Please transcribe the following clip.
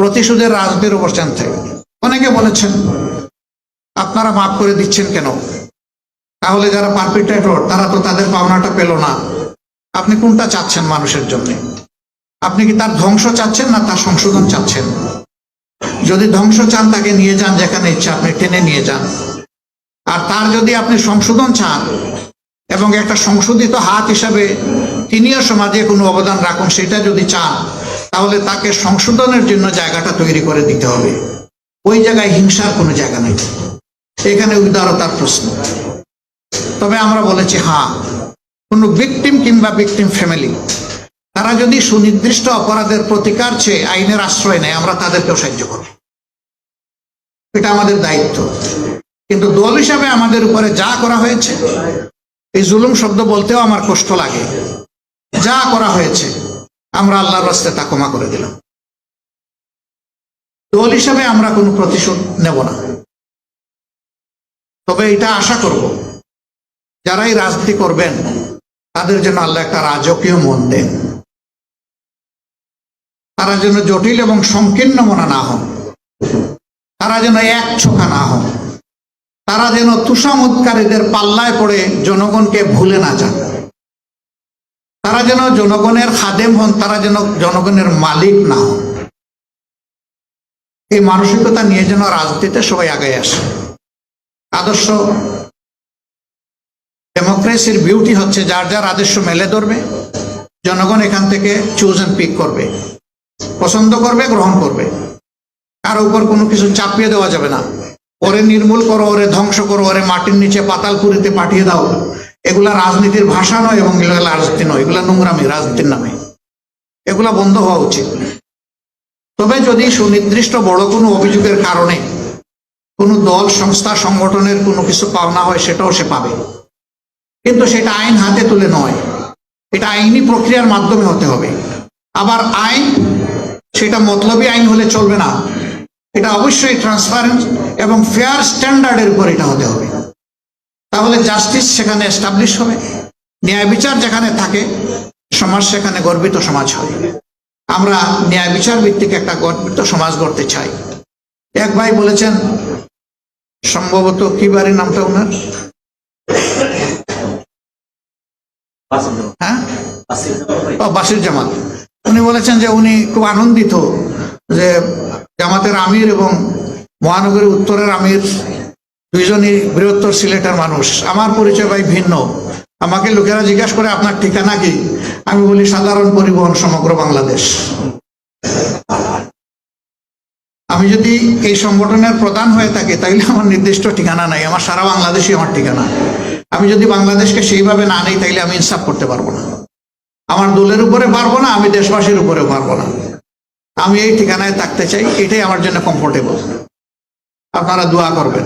প্রতিশোধের রাজনীতির চান থাকে অনেকে বলেছেন, আপনারা মাফ করে দিচ্ছেন কেন? তাহলে যারা পারপিট্রেটর তারা তো তাদের পাওনাটা পেল না। আপনি কোনটা চাচ্ছেন মানুষের জন্য? আপনি কি তার ধ্বংস চাচ্ছেন না তার সংশোধন চাচ্ছেন? যদি ধ্বংস চান, তাকে নিয়ে যান যেখানে ইচ্ছা, আপনি টেনে নিয়ে যান। আর তার যদি আপনি সংশোধন চান এবং একটা সংশোধিত হাত হিসাবে তিনিও সমাজে কোনো অবদান রাখুন, সেটা যদি চান তাহলে তাকে সংশোধনের জন্য জায়গাটা তৈরি করে দিতে হবে। ওই জায়গায় হিংসার কোনো জায়গা নেই। এখানে উদারতার প্রশ্ন। তবে আমরা বলেছি হ্যাঁ কোনো ভিকটিম কিংবা ভিকটিম ফ্যামিলি তারা যদি সুনির্দিষ্ট অপরাধের প্রতিকার চেয়ে আইনের আশ্রয় নেয়, আমরা তাদেরকেও সাহায্য করব। এটা আমাদের দায়িত্ব। কিন্তু দল হিসাবে আমাদের উপরে যা করা হয়েছে, এই জুলুম শব্দ বলতেও আমার কষ্ট লাগে। যা করা হয়েছে আমরা আল্লাহর রাস্তায় তা ক্ষমা করে দিলাম। দল হিসাবে আমরা কোনো প্রতিশোধ নেব না। তবে এটা আশা করব, যারাই রাজনীতি করবেন, তাদের জন্য আল্লাহ একটা রাজকীয় মন দেন। তারা যেন জটিল এবং সংকীর্ণ মনা না হন। তারা যেন এক ছোখা না হন। তারা যেন তুষামৎকারীদের পাল্লায় পড়ে জনগণকে ভুলে না যান। তারা যেন জনগণের খাদেম হন, তারা যেন জনগণের মালিক না হন। এই মানসিকতা নিয়ে যেন রাজনীতিতে সবাই আগে আসে। আদর্শ ডেমোক্রেসির বিউটি হচ্ছে যার যার আদর্শ মেলে ধরবে, জনগণ এখান থেকে চুজ অ্যান্ড পিক করবে, পছন্দ করবে, গ্রহণ করবে। কার উপর কোনো কিছু চাপিয়ে দেওয়া যাবে না। ওরে নির্মূল করো, ওরে ধ্বংস করো, ওরে মাটির নিচে পাতালপুরিতে পাঠিয়ে দাও। এগুলা রাজনীতির ভাষা নয় এবং এগুলা রাজনীতি নয়, এগুলা নোংরামি, রাজনীতির নামে। এগুলা বন্ধ হওয়া উচিত। তবে যদি সুনির্দিষ্ট বড় কোনো অভিযোগের কারণে কোনো দল, সংস্থা, সংগঠনের কোনো কিছু পাওনা হয়, সেটাও সে পাবে। কিন্তু সেটা আইন হাতে তুলে নয়। এটা আইনি প্রক্রিয়ার মাধ্যমে হতে হবে। আবার আইন, সেটা মতলবী আইন হলে চলবে না। এটা অবশ্যই ট্রান্সপারেন্ট এবং ফেয়ার স্ট্যান্ডার্ডের উপর এটা হতে হবে। তাহলে জাস্টিস সেখানে এস্টাবলিশ হবে, ন্যায় বিচার যেখানে থাকে, সমাজ সেখানে গর্বিত সমাজ হয় আমরা ন্যায় বিচার ভিত্তিক একটা গর্বিত সমাজ গড়তে চাই। এক ভাই বলেছেন, সম্ভবত কি বাড়ির নামটা ওনার? হ্যাঁ? বাসির জামাত উনি বলেছেন যে উনি খুব আনন্দিত যে জামাতের আমির এবং মহানগরী উত্তরের আমির দুইজনই বৃহত্তর সিলেটের মানুষ। আমার পরিচয় ভাই ভিন্ন। আমাকে লোকেরা জিজ্ঞাসা করে, আপনার ঠিকানা কি? আমি বলি, সাধারণ পরিবহন সমগ্র বাংলাদেশ। আমি যদি এই সংগঠনের প্রধান হয়ে থাকি, তাইলে আমার নির্দিষ্ট ঠিকানা নাই। আমার সারা বাংলাদেশই আমার ঠিকানা। আমি যদি বাংলাদেশকে সেইভাবে না নেই, তাইলে আমি ইনসাফ করতে পারব না। আমার দলের উপরে পারব না, আমি দেশবাসীর উপরে পারব না। আমি এই ঠিকানায় থাকতে চাই, এটাই আমার জন্য কমফোর্টেবল আপনারা দোয়া করবেন।